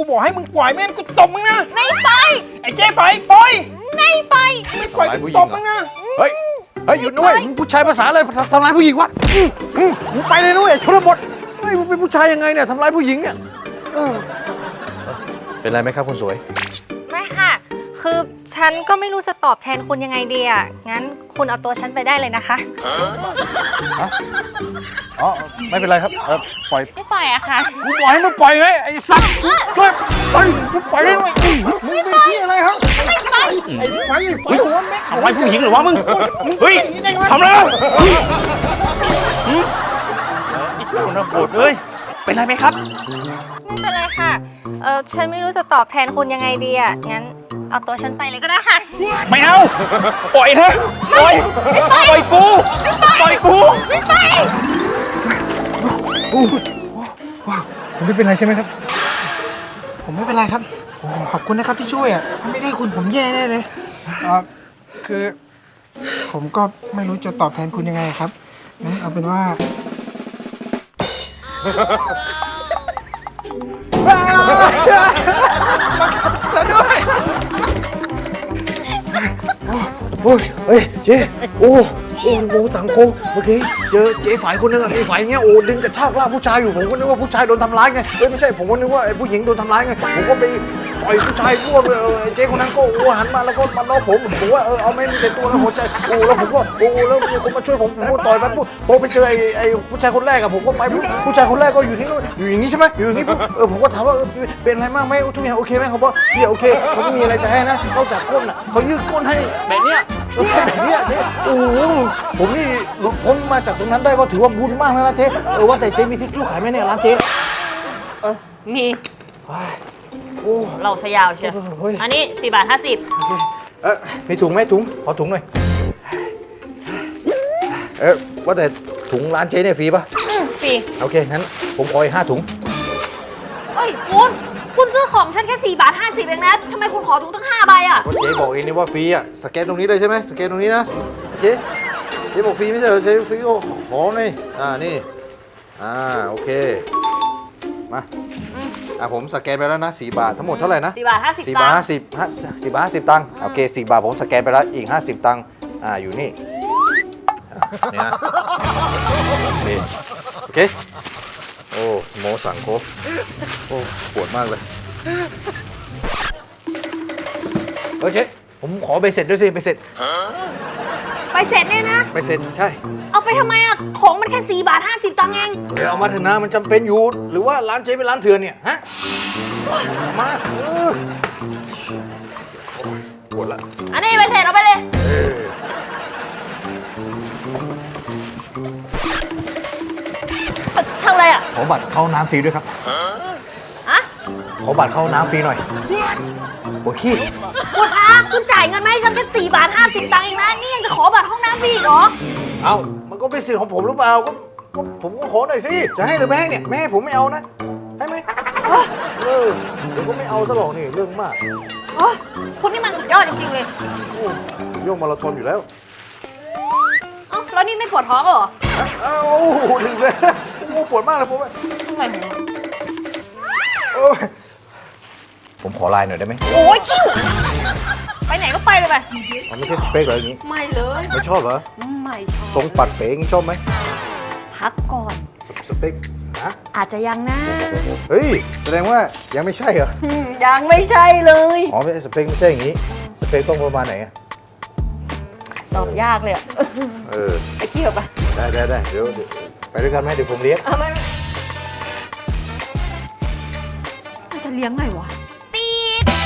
กูบอกให้มึงปล่อยไม่งั้นกูตบมึงนะ ไม่ไป ไอ้เจ๊ไฟปล่อย ไม่ไป ไม่ปล่อยทำร้ายกูผู้หญิตงบเหรอมึงนะ เฮ้ย เฮ้ยหยุดด้วยมึงผู้ชายภาษาอะไรทำทำร้ายผู้หญิงวะอืมอืมมึงไปเลยนุ้ยไอ้ชนบทเฮ้ยมึงเป็นผู้ชายยังไงเนี่ยทำร้ายผู้หญิงเนี่ยเออเป็นไรไหมครับคุณสวย ไม่ค่ะ คือฉันก็ไม่รู้จะตอบแทนคุณยังไงดีอะ งั้นคุณเอาตัวฉันไปได้เลยนะคะ อ๋อไม่เป็นไรครับเออปล่อยไม่ปล่อยอะค่ะ กูบอกให้มึงปล่อยไงไอ้สัตว์ช่วยปล่อยมึงปล่อยได้ไหมมึงเป็นที่อะไรครับไม่ไปไอ้ไฟไอ้ไฟหัวแม่งทำร้ายผู้หญิงเหรือวะมึงเฮ้ยทำอะไรวะหืมไอ้ชนบทเอ้ยเป็นไรไหมครับ ไม่เป็นไรค่ะ เออฉันไม่รู้จะตอบแทนคุณยังไงดีอะงั้นเอาตัวฉันไปเลยก็ได้ค่ะ ไม่เอาปล่อยนะปล่อยปล่อยกูปล่อย กูไม่ไปผมไม่เป็นไรใช่ไหมครับ ผมไม่เป็นไรครับโอ้ขอบคุณนะครับที่ช่วยอะถ้าไม่ได้คุณผมแย่แน่เลยเออคือ ผมก็ไม่รู้จะตอบแทนคุณยังไงครับงั้นเอาเป็นว่าโอ้ยเฮ้ยเจ๊โอ้ โอ้โหสังคมเมื่อกี้เจอเจ๊ฝ่ายคนนึงอะไอ้ฝ่ายเนี้ยโอ้ดึงกระชากว่าผู้ชายอยู่ผมก็นึกว่าผู้ชายโดนทำร้ายไงเอ้ยไม่ใช่ผมก็นึกว่าไอ้ผู้หญิงโดนทำร้ายไงผมก็ไปปล่อยผู้ชายร่วงเลยเออไอ้เจ๊คนนั้นก็โอ้หันมาแล้วก็มาล้อผมผมว่าเออเอาไม่มีแต่ตัวแล้วหัวใจโอ้แล้วผมก็โอ้แล้วมีคนมาช่วยผมผมก็ต่อยไปปุ๊บพอไปเจอไอ้ไอ้ผู้ชายคนแรกอะผมก็ไปปุ๊บผู้ชายคนแรกก็อยู่ที่นู่นอยู่อย่างนี้ใช่ไหมอยู่อย่างนี้ปุ๊บเออผมก็ถามว่าเออเป็นอะไรมากไหมทุกอย่างโอเคไหมเขาบอกพี่โอเคเขาไม่มีอะไรจะให้นะนอกจากก้นอะเขายื่นก้นให้แบบเนี้ย เออแบบเนี้ยเจ๊โอ้โหผมนี่หลุดพ้นมาจากตรงนั้นได้ก็ถือว่าบุญมากแล้วนะเจ๊เออว่าแต่เจ๊มีทิชชู่ขายไหมเนี่ยร้านเจ๊เออมีโอ้เราสยาวเชียวเฮ้ยอันนี้4บาท50เออมีถุงไหมถุงขอถุงหน่อยเออว่าแต่ถุงร้านเจ๊เนี่ยฟรีป่ะฟรีโอเคงั้นผมขออีกห้าถุงเฮ้ยคุณ คุณซื้อของฉันแค่ 4 บาท 50 เองนะทำไมคุณขอถุงตั้ง5ใบอะ ก็เจ๊บอกเองนี่ว่าฟรีอะ สแกนตรงนี้เลยใช่ไหมสแกนตรงนี้นะ เจ๊เจ๊บอกฟรีไม่ใช่เหรอเจ๊ฟรีก็ขอหน่อยอ่านี่ อ่าโอเค มาอะผมสแกนไปแล้วนะสี่บาททั้งหมดเท่าไหร่นะ4บาท50สี่ตับาทงห้าค์สิบห้าสี่บาทห้าสิบตังค์โอเคสี่บาทผมสแกนไปแล้วอีกห้าสิบตังค์อ่าอยู่นี่นี่นะนี่โอเคโอ้ โมสั่งโคกโอ้ปวดมากเลยโอเคผมขอใบเสร็จด้วยสิใบเสร็จไปเสร็จเนี่ยนะใบเสร็จใช่ เอาไปทำไมอะของมันแค่4บาท50ตังค์เองเดี๋ยวเอามาเถอะนะมันจำเป็นอยู่หรือว่าร้านเจ๊เป็นร้านเถื่อนเนี่ยฮะเอามาเออโอ้ยปวดละ อันนี้ไปเสร็จเอาไปเลย อะไรอะขอบัตรเข้าน้ำฟรีด้วยครับ ฮะขอบัตรเข้าน้ำฟรีหน่อยปวดขี้คุณคะคุณจ่ายเงินมาให้ฉันแค่4บาท50ตังค์เองนะ นี่ยังจะขอบัตรห้องน้ำฟรีอีกเหรอ เอ้ามันก็เป็นสิทธิ์ของผมหรือเปล่าก็ก็ผมก็ขอหน่อยสิจะให้หรือไม่ให้เนี่ยไม่ให้ผมไม่เอานะให้ไหมเออเดี๋ยวก็ไม่เอาซะหรอกนี่เรื่องมากโอ้คุณนี่มันสุดยอดจริงๆเลย โอ้สุดยอดมาราธอนอยู่แล้วเอ้าแล้วนี่ไม่ปวดท้องเหรอ เอ้าลืมเลยโอ้ปวดมากเลยผมว่าทำไมโอ้ยผมขอไลน์หน่อยได้ไหมโอ้ยชิวไปไหนก็ไปเลยไปมันไม่ใช่สเปคเหรออย่างนี้ ไม่เลยไม่ชอบเหรอ ไม่ชอบทรงปัดเป๋งชอบไหมพักก่อนสเปคฮะอาจจะยังนะเฮ้ย แสดงว่ายังไม่ใช่เหรอยังไม่ใช่เลย อ๋อไม่ใช่สเปคไม่ใช่อย่างนี้ สเปคต้องประมาณไหนอะตอบยากเลยอะเออ ไปเที่ยวปะได้ได้ได้เดี๋ยวเดี๋ยว ไปด้วยกันไหมเดี๋ยวผมเลี้ยง เอาไม่ไม่มันจะเลี้ยงไงวะ